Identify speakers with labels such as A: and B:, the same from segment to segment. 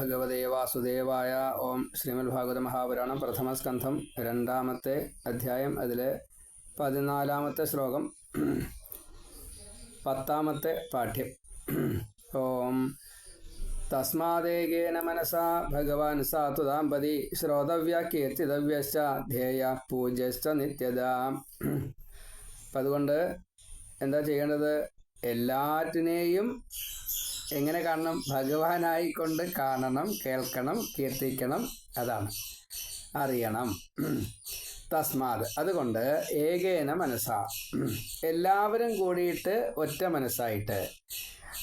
A: ഭഗവതേ വാസുദേവായ ഓം ശ്രീമദ് ഭാഗവത മഹാപുരാണം പ്രഥമസ്കന്ധം രണ്ടാമത്തെ അധ്യായം അതിലെ പതിനാലാമത്തെ ശ്ലോകം പത്താമത്തെ പാഠ്യം. ഓം തസ്മാദേകേന മനസാ ഭഗവാൻ സാതു ദാമ്പതി ശ്രോതവ്യ കീർത്തിതവ്യേയ ധ്യേയ പൂജ്യശ്ച നിത്യത. അപ്പം അതുകൊണ്ട് എന്താ ചെയ്യേണ്ടത്? എല്ലാറ്റിനെയും എങ്ങനെ കാണണം? ഭഗവാനായിക്കൊണ്ട് കാണണം കേൾക്കണം കീർത്തിക്കണം അതാണ്. അറിയണം. തസ്മാത്. അതുകൊണ്ട് ഏകേന മനസ്സാ എല്ലാവരും കൂടിയിട്ട് ഒറ്റ മനസ്സായിട്ട്.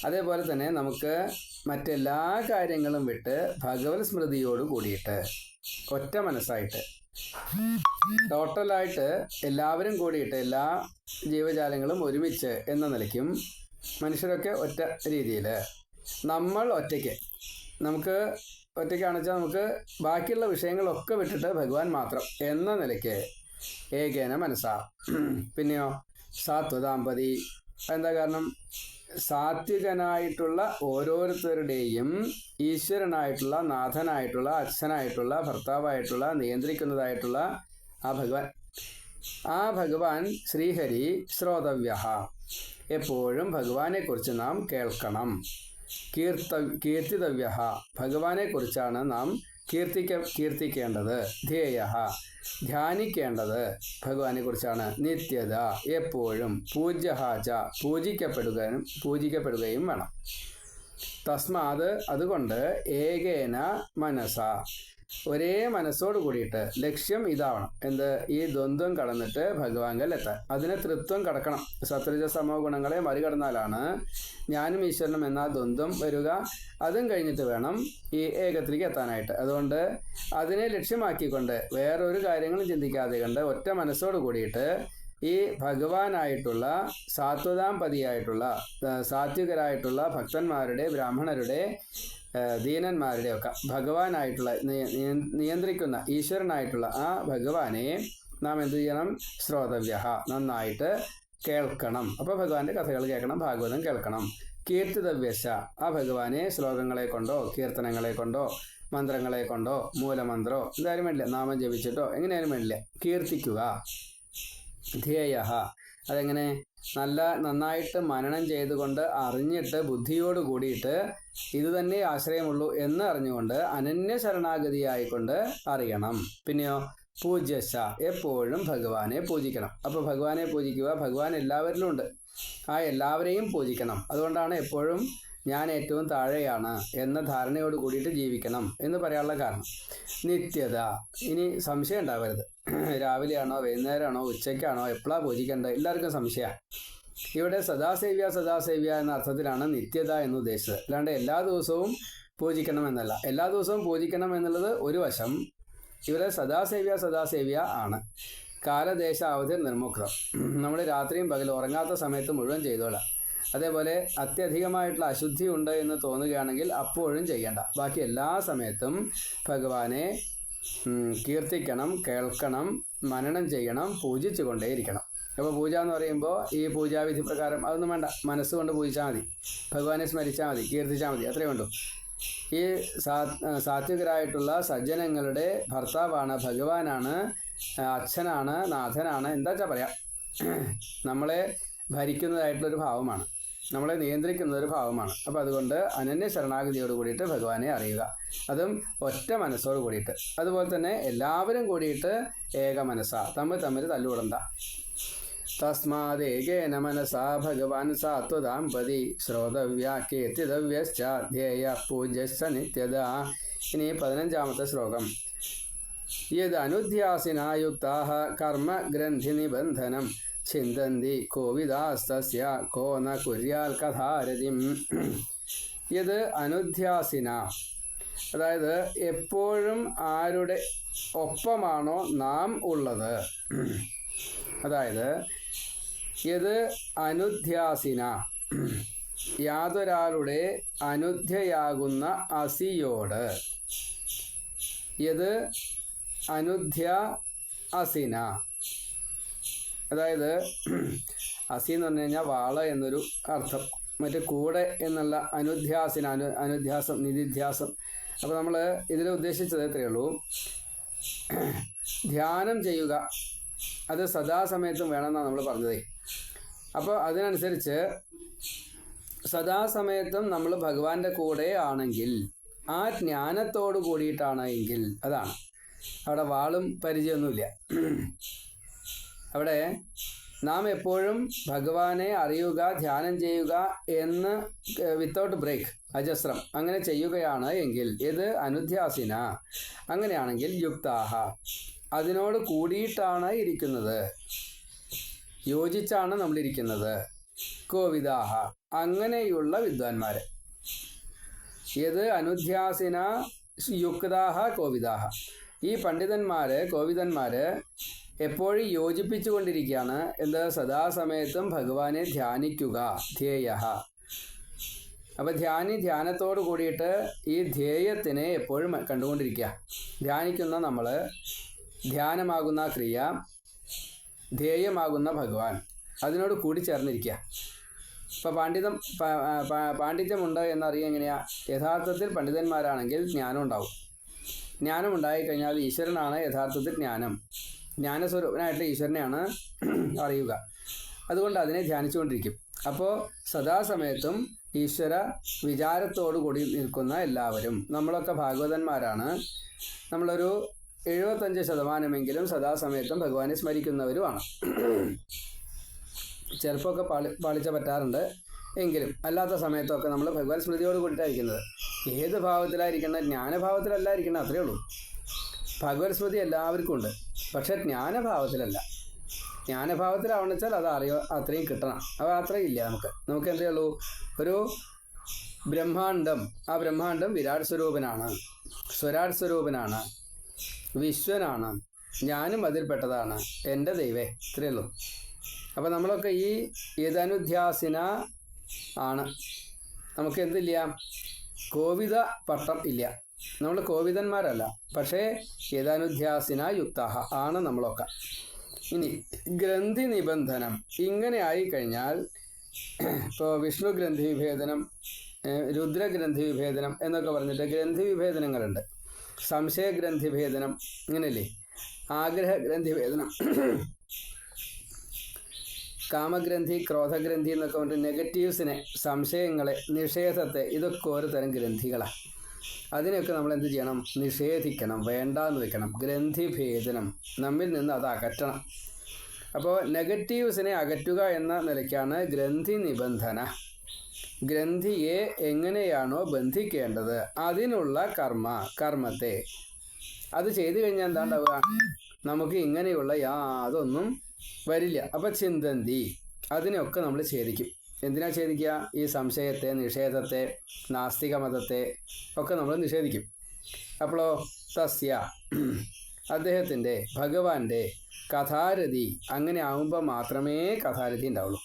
A: അതേപോലെ തന്നെ നമുക്ക് മറ്റെല്ലാ കാര്യങ്ങളും വിട്ട് ഭഗവത് സ്മൃതിയോട് കൂടിയിട്ട് ഒറ്റ മനസ്സായിട്ട്. ടോട്ടലായിട്ട് എല്ലാവരും കൂടിയിട്ട് എല്ലാ ജീവജാലങ്ങളും ഒരുമിച്ച് എന്ന നിലയ്ക്കും മനുഷ്യരൊക്കെ ഒറ്റ രീതിയിൽ നമ്മൾ ഒറ്റയ്ക്ക്. നമുക്ക് ഒറ്റയ്ക്കാണെന്ന് വെച്ചാൽ നമുക്ക് ബാക്കിയുള്ള വിഷയങ്ങളൊക്കെ വിട്ടിട്ട് ഭഗവാൻ മാത്രം എന്ന നിലയ്ക്ക് ഏകേന മനസ്സാ. പിന്നെയോ സാത്വദാമ്പതി. എന്താ കാരണം? സാത്വികനായിട്ടുള്ള ഓരോരുത്തരുടെയും ഈശ്വരനായിട്ടുള്ള നാഥനായിട്ടുള്ള അച്ഛനായിട്ടുള്ള ഭർത്താവായിട്ടുള്ള നിയന്ത്രിക്കുന്നതായിട്ടുള്ള ആ ഭഗവാൻ. ആ ഭഗവാൻ ശ്രീഹരി ശ്രോതവ്യ എപ്പോഴും ഭഗവാനെക്കുറിച്ച് നാം കേൾക്കണം. കീർത്ത കീർത്തിതവ്യ ഭഗവാനെക്കുറിച്ചാണ് നാം കീർത്തിക്ക കീർത്തിക്കേണ്ടത്. ധ്യേയ ധ്യാനിക്കേണ്ടത് ഭഗവാനെ കുറിച്ചാണ് നിത്യത. എപ്പോഴും പൂജ്യഹാച. പൂജിക്കപ്പെടുകയും പൂജിക്കപ്പെടുകയും വേണം. തസ്മാത് അതുകൊണ്ട് ഏകേന മനസ. ഒരേ മനസ്സോട് കൂടിയിട്ട് ലക്ഷ്യം ഇതാവണം. എന്ത്? ഈ ദ്വന്ദ്വം കടന്നിട്ട് ഭഗവാങ്കൽ എത്താൻ. അതിന് തൃത്വം കടക്കണം. സത്രജ സമോ ഗുണങ്ങളെ മറികടന്നാലാണ് ഞാനും ഈശ്വരനും എന്ന ദ്വന്ദ്വം വരിക. അതും കഴിഞ്ഞിട്ട് വേണം ഈ ഏകത്തിലേക്ക് എത്താനായിട്ട്. അതുകൊണ്ട് അതിനെ ലക്ഷ്യമാക്കിക്കൊണ്ട് വേറൊരു കാര്യങ്ങളും ചിന്തിക്കാതെ കണ്ട് ഒറ്റ മനസ്സോട് കൂടിയിട്ട് ഈ ഭഗവാനായിട്ടുള്ള സാത്വതാംപതിയായിട്ടുള്ള സാത്വികരായിട്ടുള്ള ഭക്തന്മാരുടെ ബ്രാഹ്മണരുടെ ദീനന്മാരുടെ ഒക്കെ ഭഗവാനായിട്ടുള്ള നിയന്ത്രിക്കുന്ന ഈശ്വരനായിട്ടുള്ള ആ ഭഗവാനെ നാം എന്തു ചെയ്യണം? ശ്രോതവ്യ നന്നായിട്ട് കേൾക്കണം. അപ്പോൾ ഭഗവാന്റെ കഥകൾ കേൾക്കണം ഭാഗവതം കേൾക്കണം. കീർത്തിതവ്യശ ആ ഭഗവാനെ ശ്ലോകങ്ങളെ കൊണ്ടോ കീർത്തനങ്ങളെ കൊണ്ടോ മന്ത്രങ്ങളെ കൊണ്ടോ മൂലമന്ത്രോ എന്തായാലും വേണ്ടില്ല. നാമം ജപിച്ചിട്ടോ എങ്ങനെയാലും വേണ്ടില്ല. കീർത്തിക്കുക. ധ്യേയ അതെങ്ങനെ? നല്ല നന്നായിട്ട് മനനം ചെയ്തുകൊണ്ട് അറിഞ്ഞിട്ട് ബുദ്ധിയോട് കൂടിയിട്ട് ഇത് തന്നെ ആശ്രയമുള്ളൂ എന്ന് അറിഞ്ഞുകൊണ്ട് അനന്യ ശരണാഗതിയായിക്കൊണ്ട് അറിയണം. പിന്നെയോ? പൂജ്യശ എപ്പോഴും ഭഗവാനെ പൂജിക്കണം. അപ്പോൾ ഭഗവാനെ പൂജിക്കുക. ഭഗവാൻ എല്ലാവരിലും ഉണ്ട്. ആ എല്ലാവരെയും പൂജിക്കണം. അതുകൊണ്ടാണ് എപ്പോഴും ഞാൻ ഏറ്റവും താഴെയാണ് എന്ന ധാരണയോട് കൂടിയിട്ട് ജീവിക്കണം എന്ന് പറയാനുള്ള കാരണം. നിത്യത. ഇനി സംശയം ഉണ്ടാവരുത്. രാവിലെയാണോ വൈകുന്നേരമാണോ ഉച്ചയ്ക്കാണോ എപ്പോഴാണ് പൂജിക്കേണ്ടത് എല്ലാവർക്കും സംശയമാണ്. ഇവിടെ സദാസേവ്യ സദാസേവ്യ എന്ന അർത്ഥത്തിലാണ് നിത്യത എന്ന് ഉദ്ദേശിച്ചത്. അല്ലാണ്ട് എല്ലാ ദിവസവും പൂജിക്കണം എന്നല്ല. എല്ലാ ദിവസവും പൂജിക്കണം എന്നുള്ളത് ഒരു വശം. ഇവിടെ സദാസേവ്യ സദാസേവ്യ ആണ്. കാലദേശാവധി നിർമുക്തം. നമ്മൾ രാത്രിയും പകലും ഉറങ്ങാത്ത സമയത്ത് മുഴുവൻ ചെയ്തോളാം. അതേപോലെ അത്യധികമായിട്ടുള്ള അശുദ്ധി ഉണ്ട് എന്ന് തോന്നുകയാണെങ്കിൽ അപ്പോഴും ചെയ്യണ്ട. ബാക്കി എല്ലാ സമയത്തും ഭഗവാനെ കീർത്തിക്കണം കേൾക്കണം മനനം ചെയ്യണം പൂജിച്ചു കൊണ്ടേയിരിക്കണം. അപ്പോൾ പൂജ എന്ന് പറയുമ്പോൾ ഈ പൂജാവിധി പ്രകാരം അതൊന്നും വേണ്ട. മനസ്സുകൊണ്ട് പൂജിച്ചാൽ മതി. ഭഗവാനെ സ്മരിച്ചാൽ മതി കീർത്തിച്ചാൽ മതി അത്രയേ ഉള്ളൂ. ഈ സാത്വികരായിട്ടുള്ള സജ്ജനങ്ങളുടെ ഭർത്താവാണ് ഭഗവാനാണ് അച്ഛനാണ് നാഥനാണ് എന്താ വെച്ചാൽ പറയാം? നമ്മളെ ഭരിക്കുന്നതായിട്ടുള്ളൊരു ഭാവമാണ്. നമ്മളെ നിയന്ത്രിക്കുന്ന ഒരു ഭാവമാണ്. അപ്പോൾ അതുകൊണ്ട് അനന്യ ശരണാഗതിയോട് കൂടിയിട്ട് ഭഗവാനെ അറിയുക. അതും ഒറ്റ മനസ്സോട് കൂടിയിട്ട്. അതുപോലെ തന്നെ എല്ലാവരും കൂടിയിട്ട് ഏക മനസ്സാ. തമ്മിൽ തമ്മിൽ തല്ലുകൂടണ്ട. തസ്മാദേകേന മനസാ ഭഗവാൻ സാത്വദാമ്പതി ശ്രോതവ്യ കീർത്തിതവ്യശ്ച ധ്യേയ പൂജ്യശ്ച നിത്യത. ഇനി പതിനഞ്ചാമത്തെ ശ്ലോകം. യത് അനുധ്യാസിനായുക്താ കർമ്മഗ്രന്ഥി നിബന്ധനം ചിന്തന്തി കോവിദാസ്തസ്യ കോ ന കുര്യാൽ കഥാരതിം. ഇത് അനുധ്യാസിന. അതായത് എപ്പോഴും ആരുടെ ഒപ്പമാണോ നാം ഉള്ളത്. അതായത് ഇത് അനുധ്യാസിന. യാതൊരാളുടെ അനുധ്യയാകുന്ന അസിയോട്. ഇത് അനുധ്യ അസിന. അതായത് അസി എന്ന് പറഞ്ഞു കഴിഞ്ഞാൽ വാള എന്നൊരു അർത്ഥം. മറ്റേ കൂടെ എന്നുള്ള അനുധ്യാസിന് അനു അനുധ്യാസം നിധിധ്യാസം. അപ്പോൾ നമ്മൾ ഇതിൽ ഉദ്ദേശിച്ചത് ഇത്രയേ ഉള്ളൂ. ധ്യാനം ചെയ്യുക അത് സദാസമയത്തും വേണമെന്നാണ് നമ്മൾ പറഞ്ഞത്. അപ്പോൾ അതിനനുസരിച്ച് സദാസമയത്തും നമ്മൾ ഭഗവാന്റെ കൂടെ ആണെങ്കിൽ ആ ജ്ഞാനത്തോട് കൂടിയിട്ടാണ് എങ്കിൽ അതാണ്. അവിടെ വാളും പരിചയമൊന്നുമില്ല. അവിടെ നാം എപ്പോഴും ഭഗവാനെ അറിയുക ധ്യാനം ചെയ്യുക എന്ന് വിത്തൗട്ട് ബ്രേക്ക് അജസ്രം അങ്ങനെ ചെയ്യുകയാണ് എങ്കിൽ ഇത് അനുധ്യാസിന. അങ്ങനെയാണെങ്കിൽ യുക്താഹ. അതിനോട് കൂടിയിട്ടാണ് ഇരിക്കുന്നത്. യോജിച്ചാണ് നമ്മളിരിക്കുന്നത്. കോവിദാഹ അങ്ങനെയുള്ള വിദ്വാൻമാര്. ഇത് അനുധ്യാസിന യുക്താഹ കോവിദാഹ ഈ പണ്ഡിതന്മാര് കോവിദന്മാര് എപ്പോഴും യോജിപ്പിച്ചു കൊണ്ടിരിക്കുകയാണ് എന്ത് സദാസമയത്തും ഭഗവാനെ ധ്യാനിക്കുക. ധ്യേയ. അപ്പൊ ധ്യാനി ധ്യാനത്തോട് കൂടിയിട്ട് ഈ ധ്യേയത്തിനെ എപ്പോഴും കണ്ടുകൊണ്ടിരിക്കുക. ധ്യാനിക്കുന്ന നമ്മൾ ധ്യാനമാകുന്ന ക്രിയ ധ്യേയമാകുന്ന ഭഗവാൻ. അതിനോട് കൂടി ചേർന്നിരിക്കുക. ഇപ്പം പാണ്ഡിതം പാണ്ഡിത്യമുണ്ട് എന്നറിയാൻ എങ്ങനെയാ? യഥാർത്ഥത്തിൽ പണ്ഡിതന്മാരാണെങ്കിൽ ജ്ഞാനം ഉണ്ടാവും ജ്ഞാനം ഉണ്ടായിക്കഴിഞ്ഞാൽ ഈശ്വരനാണ് യഥാർത്ഥത്തിൽ ജ്ഞാനം. ജ്ഞാനസ്വരൂപനായിട്ട് ഈശ്വരനെയാണ് അറിയുക. അതുകൊണ്ട് അതിനെ ധ്യാനിച്ചുകൊണ്ടിരിക്കും. അപ്പോൾ സദാസമയത്തും ഈശ്വര വിചാരത്തോടു കൂടി നിൽക്കുന്ന എല്ലാവരും നമ്മളൊക്കെ ഭാഗവതന്മാരാണ് നമ്മളൊരു എഴുപത്തഞ്ച് ശതമാനമെങ്കിലും സദാസമയത്തും ഭഗവാനെ സ്മരിക്കുന്നവരുമാണ്. ചിലപ്പോൾ ഒക്കെ പാളി പാളിച്ച പറ്റാറുണ്ട്. എങ്കിലും അല്ലാത്ത സമയത്തൊക്കെ നമ്മൾ ഭഗവാൻ സ്മൃതിയോട് കൂടിയിട്ടായിരിക്കുന്നത്. ഏത് ഭാവത്തിലായിരിക്കണം? ജ്ഞാനഭാവത്തിലല്ലായിരിക്കണം. അത്രയേ ഉള്ളൂ. ഭഗവത് സ്മൃതി എല്ലാവർക്കും ഉണ്ട്. പക്ഷെ ജ്ഞാനഭാവത്തിലല്ല. ജ്ഞാനഭാവത്തിലാവണം വെച്ചാൽ അത് അറിയോ അത്രയും കിട്ടണം. അത് അത്രയും ഇല്ല നമുക്ക്. നമുക്ക് എന്തേ ഉള്ളൂ ഒരു ബ്രഹ്മാണ്ടം. ആ ബ്രഹ്മാണ്ടം വിരാട് സ്വരൂപനാണ്. സ്വരാട് സ്വരൂപനാണ്. വിശ്വനാണ്. ഞാനും അതിൽപ്പെട്ടതാണ് എന്റെ ദൈവേ. ഇത്രയേ ഉള്ളൂ. അപ്പം നമ്മളൊക്കെ ഈ യഥാനുധ്യാസിന ആണ്. നമുക്ക് എന്തില്ല കോവിത പട്ടം ഇല്ല. നമ്മൾ കോവിതന്മാരല്ല പക്ഷേ യഥാനുധ്യാസിന യുക്ത ആണ് നമ്മളൊക്കെ. ഇനി ഗ്രന്ഥി നിബന്ധനം ഇങ്ങനെ ആയിക്കഴിഞ്ഞാൽ ഇപ്പോൾ വിഷ്ണു ഗ്രന്ഥി വിഭേദനം രുദ്രഗ്രന്ഥി വിഭേദനം എന്നൊക്കെ പറഞ്ഞിട്ട് ഗ്രന്ഥി വിഭേദനങ്ങളുണ്ട് സംശയഗ്രന്ഥി ഭേദനം ഇങ്ങനെയല്ലേ? ആഗ്രഹ ഗ്രന്ഥി ഭേദനം കാമഗ്രന്ഥി ക്രോധഗ്രന്ഥി എന്നൊക്കെ പറഞ്ഞിട്ട് നെഗറ്റീവ്സിനെ സംശയങ്ങളെ നിഷേധത്തെ ഇതൊക്കെ ഓരോ തരം ഗ്രന്ഥികളാണ് അതിനെയൊക്കെ നമ്മൾ എന്ത് ചെയ്യണം? നിഷേധിക്കണം വേണ്ടാന്ന് വെക്കണം ഗ്രന്ഥിഭേദനം നമ്മിൽ നിന്ന് അത് അകറ്റണം. അപ്പോൾ നെഗറ്റീവ്സിനെ അകറ്റുക എന്ന നിലയ്ക്കാണ് ഗ്രന്ഥി നിബന്ധന ഗ്രന്ഥിയെ എങ്ങനെയാണോ ബന്ധിക്കേണ്ടത് അതിനുള്ള കർമ്മ കർമ്മത്തെ. അത് ചെയ്തു കഴിഞ്ഞാൽ എന്താണ്ടാവുക? നമുക്ക് ഇങ്ങനെയുള്ള യാതൊന്നും വരില്ല. അപ്പം ചിന്തന്തി അതിനെയൊക്കെ നമ്മൾ ഛേദിക്കും. എന്തിനാ ഛേദിക്കുക? ഈ സംശയത്തെ നിഷേധത്തെ നാസ്തിക മതത്തെ ഒക്കെ നമ്മൾ നിഷേധിക്കും. അപ്പോഴോ തസ്യ അദ്ദേഹത്തിന്റെ ഭഗവാന്റെ കഥാരഥി അങ്ങനെ ആകുമ്പോൾ മാത്രമേ കഥാരഥി ഉണ്ടാവുള്ളൂ.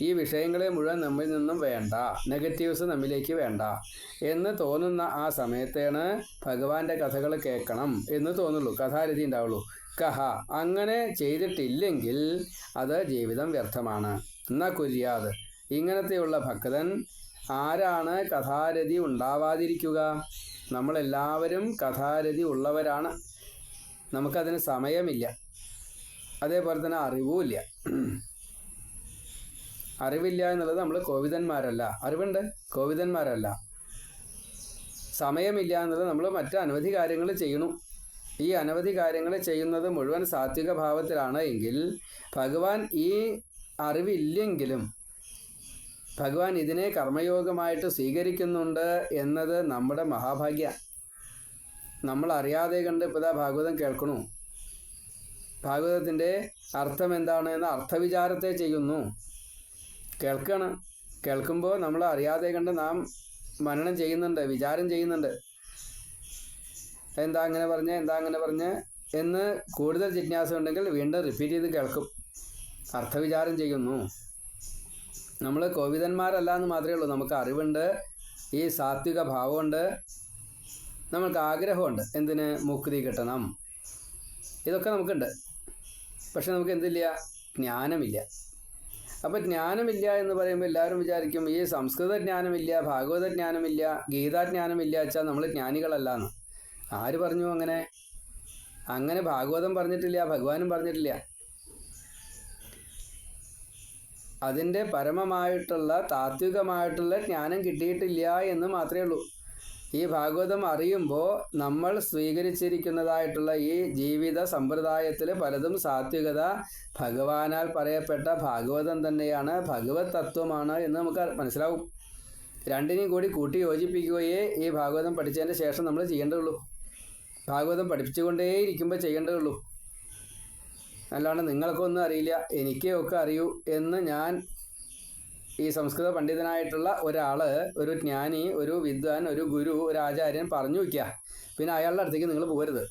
A: ഈ വിഷയങ്ങളെ മുഴുവൻ നമ്മിൽ നിന്നും വേണ്ട നെഗറ്റീവ്സ് നമ്മിലേക്ക് വേണ്ട എന്ന് തോന്നുന്ന ആ സമയത്താണ് ഭഗവാന്റെ കഥകൾ കേൾക്കണം എന്ന് തോന്നുള്ളൂ കഥാരഥി ഉണ്ടാവുള്ളൂ. കഹ അങ്ങനെ ചെയ്തിട്ടില്ലെങ്കിൽ അത് ജീവിതം വ്യർത്ഥമാണ്. എന്നാ കുര്യാത് ഇങ്ങനത്തെയുള്ള ഭക്തൻ ആരാണ് കഥാരതി ഉണ്ടാവാതിരിക്കുക? നമ്മളെല്ലാവരും കഥാരതി ഉള്ളവരാണ്. നമുക്കതിന് സമയമില്ല. അതേപോലെ തന്നെ അറിവുമില്ല അറിവില്ല എന്നുള്ളത് നമ്മൾ കോവിതന്മാരല്ല അറിവുണ്ട് കോവിതന്മാരല്ല സമയമില്ല എന്നുള്ളത് നമ്മൾ മറ്റ് അനവധി കാര്യങ്ങൾ ചെയ്യണു ഈ അനവധി കാര്യങ്ങൾ ചെയ്യുന്നത് മുഴുവൻ സാത്വിക ഭാവത്തിലാണ് എങ്കിൽ ഭഗവാൻ ഈ അറിവില്ലെങ്കിലും ഭഗവാൻ ഇതിനെ കർമ്മയോഗമായിട്ട് സ്വീകരിക്കുന്നുണ്ട് എന്നത് നമ്മുടെ മഹാഭാഗ്യ. നമ്മൾ അറിയാതെ കണ്ട് ഇപ്പോൾ ഇതാ ഭാഗവതം കേൾക്കണു. ഭാഗവതത്തിന്റെ അർത്ഥം എന്താണ് എന്ന അർത്ഥവിചാരത്തെ ചെയ്യുന്നു. കേൾക്കണം. കേൾക്കുമ്പോൾ നമ്മൾ അറിയാതെ കണ്ട് നാം മനനം ചെയ്യുന്നുണ്ട് വിചാരം ചെയ്യുന്നുണ്ട്. എന്താ അങ്ങനെ പറഞ്ഞ് എന്താ അങ്ങനെ പറഞ്ഞ് എന്ന് കൂടുതൽ ജിജ്ഞാസ ഉണ്ടെങ്കിൽ വീണ്ടും റിപ്പീറ്റ് ചെയ്ത് കേൾക്കും. അർത്ഥവിചാരം ചെയ്യുന്നു. നമ്മൾ കോവിതന്മാരല്ല എന്ന് മാത്രമേ ഉള്ളൂ. നമുക്ക് അറിവുണ്ട് ഈ സാത്വിക ഭാവമുണ്ട് നമ്മൾക്ക് ആഗ്രഹമുണ്ട്. എന്തിന്? മുക്തി കിട്ടണം. ഇതൊക്കെ നമുക്കുണ്ട്. പക്ഷെ നമുക്ക് എന്തില്ല? ജ്ഞാനമില്ല. അപ്പം ജ്ഞാനമില്ല എന്ന് പറയുമ്പോൾ എല്ലാവരും വിചാരിക്കും ഈ സംസ്കൃത ജ്ഞാനമില്ല ഭാഗവത ജ്ഞാനമില്ല ഗീതാജ്ഞാനമില്ല വെച്ചാൽ നമ്മൾ ജ്ഞാനികളല്ല എന്ന് ആര് പറഞ്ഞു അങ്ങനെ? അങ്ങനെ ഭാഗവതം പറഞ്ഞിട്ടില്ല ഭഗവാനും പറഞ്ഞിട്ടില്ല. അതിന്റെ പരമമായിട്ടുള്ള താത്വികമായിട്ടുള്ള ജ്ഞാനം കിട്ടിയിട്ടില്ല എന്ന് മാത്രമേ ഉള്ളൂ. ഈ ഭാഗവതം അറിയുമ്പോൾ നമ്മൾ സ്വീകരിച്ചിരിക്കുന്നതായിട്ടുള്ള ഈ ജീവിത സമ്പ്രദായത്തിൽ പലതും സാത്വികത ഭഗവാനാൽ പറയപ്പെട്ട ഭാഗവതം തന്നെയാണ്. ഭഗവത് തത്വമാണ് എന്ന് നമുക്ക് മനസ്സിലാവും. രണ്ടിനെയും കൂടി കൂട്ടി യോജിപ്പിക്കുകയേ ഈ ഭാഗവതം പഠിച്ചതിന് ശേഷം നമ്മൾ ചെയ്യേണ്ടതുള്ളൂ. ഭാഗവതം പഠിപ്പിച്ചുകൊണ്ടേയിരിക്കുമ്പോൾ ചെയ്യേണ്ടതുള്ളൂ. അല്ലാണ്ട് നിങ്ങൾക്കൊന്നും അറിയില്ല എനിക്കേ ഒക്കെ അറിയൂ എന്ന് ഞാൻ ഈ സംസ്കൃത പണ്ഡിതനായിട്ടുള്ള ഒരാൾ ഒരു ജ്ഞാനി ഒരു വിദ്വാൻ ഒരു ഗുരു ഒരു ആചാര്യൻ പറഞ്ഞു വയ്ക്കുക പിന്നെ അയാളുടെ അടുത്തേക്ക് നിങ്ങൾ പോകരുത്.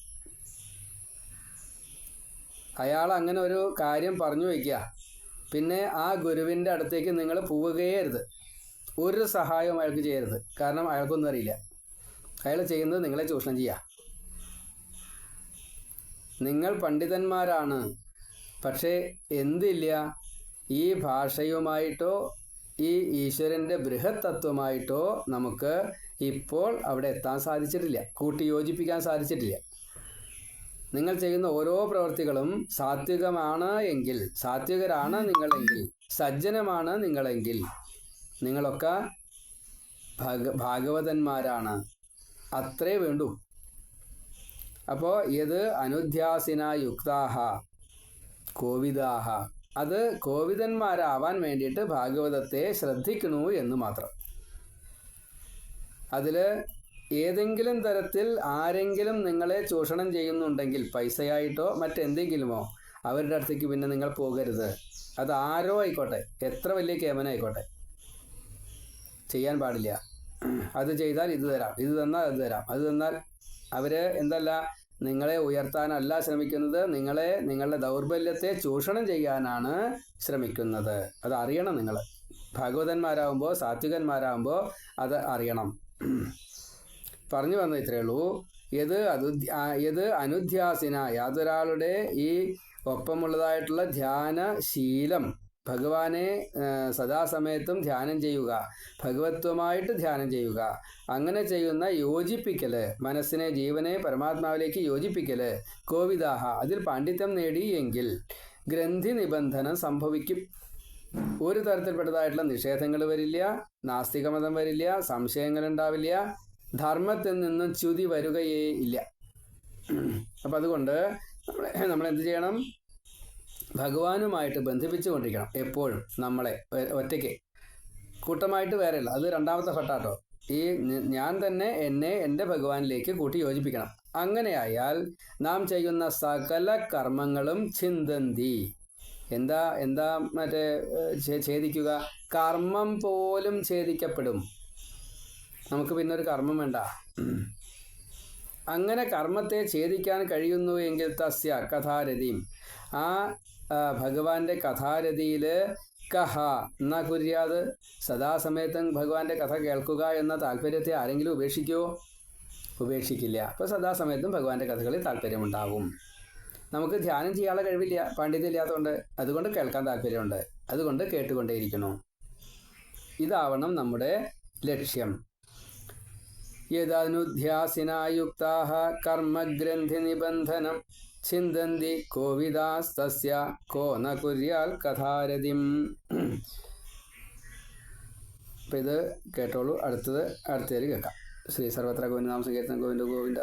A: അയാൾ അങ്ങനെ ഒരു കാര്യം പറഞ്ഞു വയ്ക്കുക പിന്നെ ആ ഗുരുവിന്റെ അടുത്തേക്ക് നിങ്ങൾ പോവുകയേ അരുത്. ഒരു സഹായവും അയാൾക്ക് ചെയ്യരുത്. കാരണം അയാൾക്കൊന്നും അറിയില്ല. അയാൾ ചെയ്യുന്നത് നിങ്ങളെ ചൂഷണം ചെയ്യുക. നിങ്ങൾ പണ്ഡിതന്മാരാണ്. പക്ഷേ എന്തില്ല? ഈ ഭാഷയുമായിട്ടോ ഈ ഈശ്വരന്റെ ബൃഹത്തത്വമായിട്ടോ നമുക്ക് ഇപ്പോൾ അവിടെ എത്താൻ സാധിച്ചിട്ടില്ല. കൂട്ടി യോജിപ്പിക്കാൻ സാധിച്ചിട്ടില്ല. നിങ്ങൾ ചെയ്യുന്ന ഓരോ പ്രവൃത്തികളും സാത്വികമാണ് എങ്കിൽ സാത്വികരാണ് നിങ്ങളെങ്കിൽ സജ്ജനമാണ് നിങ്ങളെങ്കിൽ നിങ്ങളൊക്കെ ഭാഗ ഭാഗവതന്മാരാണ്. അത്രേ വേണ്ടു. അപ്പോൾ ഇത് അനുധ്യാസിന യുക്താഹ കോവിദാഹ. അത് കോവിദന്മാരാവാൻ വേണ്ടിയിട്ട് ഭാഗവതത്തെ ശ്രദ്ധിക്കുന്നു എന്ന് മാത്രം. അതിൽ ഏതെങ്കിലും തരത്തിൽ ആരെങ്കിലും നിങ്ങളെ ചൂഷണം ചെയ്യുന്നുണ്ടെങ്കിൽ പൈസയായിട്ടോ മറ്റെന്തെങ്കിലുമോ അവരുടെ അടുത്തേക്ക് പിന്നെ നിങ്ങൾ പോകരുത്. അത് ആരോ ആയിക്കോട്ടെ എത്ര വലിയ കേമനായിക്കോട്ടെ. ചെയ്യാൻ പാടില്ല. അത് ചെയ്താൽ ഇത് തരാം ഇത് തന്നാൽ അത് തരാം. അത് തന്നാൽ അവർ എന്തല്ല നിങ്ങളെ ഉയർത്താനല്ല ശ്രമിക്കുന്നത്. നിങ്ങളെ നിങ്ങളുടെ ദൗർബല്യത്തെ ചൂഷണം ചെയ്യാനാണ് ശ്രമിക്കുന്നത്. അത് അറിയണം നിങ്ങൾ ഭാഗവതന്മാരാകുമ്പോൾ സാത്വികന്മാരാകുമ്പോൾ അത് അറിയണം. പറഞ്ഞു വന്ന ഇത്രയേ ഉള്ളൂ. ഇത് അതു ഇത് അനുധ്യാസിന യാതൊരാളുടെ ഈ ഒപ്പമുള്ളതായിട്ടുള്ള ധ്യാന ശീലം ഭഗവാനെ സദാസമയത്തും ധ്യാനം ചെയ്യുക. ഭഗവത്വമായിട്ട് ധ്യാനം ചെയ്യുക. അങ്ങനെ ചെയ്യുന്ന യോജിപ്പിക്കൽ മനസ്സിനെ ജീവനെ പരമാത്മാവിലേക്ക് യോജിപ്പിക്കൽ കോവിദാഹ അതിൽ പാണ്ഡിത്യം നേടി എങ്കിൽ ഗ്രന്ഥി നിബന്ധനം സംഭവിക്കും. ഒരു തരത്തിൽപ്പെട്ടതായിട്ടുള്ള നിഷേധങ്ങൾ വരില്ല നാസ്തികമതം വരില്ല സംശയങ്ങൾ ഉണ്ടാവില്ല ധർമ്മത്തിൽ നിന്നും ച്യുതി വരികയേ ഇല്ല. അപ്പം അതുകൊണ്ട് നമ്മൾ എന്ത് ചെയ്യണം? ഭഗവാനുമായിട്ട് ബന്ധിപ്പിച്ചു കൊണ്ടിരിക്കണം എപ്പോഴും നമ്മളെ ഒറ്റയ്ക്ക്. കൂട്ടമായിട്ട് വേറെയല്ല അത് രണ്ടാമത്തെ ഘട്ടാട്ടോ ഈ ഞാൻ തന്നെ എന്നെ എന്റെ ഭഗവാനിലേക്ക് കൂട്ടി യോജിപ്പിക്കണം. അങ്ങനെയായാൽ നാം ചെയ്യുന്ന സകല കർമ്മങ്ങളും ചിന്തന്തി. എന്താ എന്താ മറ്റേ ഛേദിക്കുക? കർമ്മം പോലും ഛേദിക്കപ്പെടും. നമുക്ക് പിന്നെ ഒരു കർമ്മം വേണ്ട. അങ്ങനെ കർമ്മത്തെ ഛേദിക്കാൻ കഴിയുന്നു എങ്കിൽ തസ്യ കഥാരഥിയും ആ ഭഗവാന്റെ കഥാരതിയിൽ കഹ എന്നാ കുര്യാത് സദാസമയത്തും ഭഗവാന്റെ കഥ കേൾക്കുക എന്ന താല്പര്യത്തെ ആരെങ്കിലും ഉപേക്ഷിക്കുമോ ഉപേക്ഷിക്കില്ല. അപ്പോൾ സദാസമയത്തും ഭഗവാന്റെ കഥകളിൽ താല്പര്യമുണ്ടാവും നമുക്ക് ധ്യാനം ചെയ്യാനുള്ള കഴിവില്ല. പാണ്ഡിത്യമില്ലാത്തതുകൊണ്ട് അതുകൊണ്ട് കേൾക്കാൻ താല്പര്യമുണ്ട് അതുകൊണ്ട് കേട്ടുകൊണ്ടേയിരിക്കുന്നു. ഇതാവണം നമ്മുടെ ലക്ഷ്യം. യദനുധ്യാസിനായുക്താഹ കർമ്മഗ്രന്ഥി നിബന്ധനം. ചിന്തന്തി കോവിദാസ്തസ്യ കോ ന കുര്യാൽ കഥാരഥിം അപ്പം ഇത് കേട്ടോളൂ. അടുത്തത് അടുത്തേര് കേൾക്കാം. ശ്രീ സർവത്ര ഗോവിന്ദ നാമസങ്കീർത്തന ഗോവിന്ദ ഗോവിന്ദ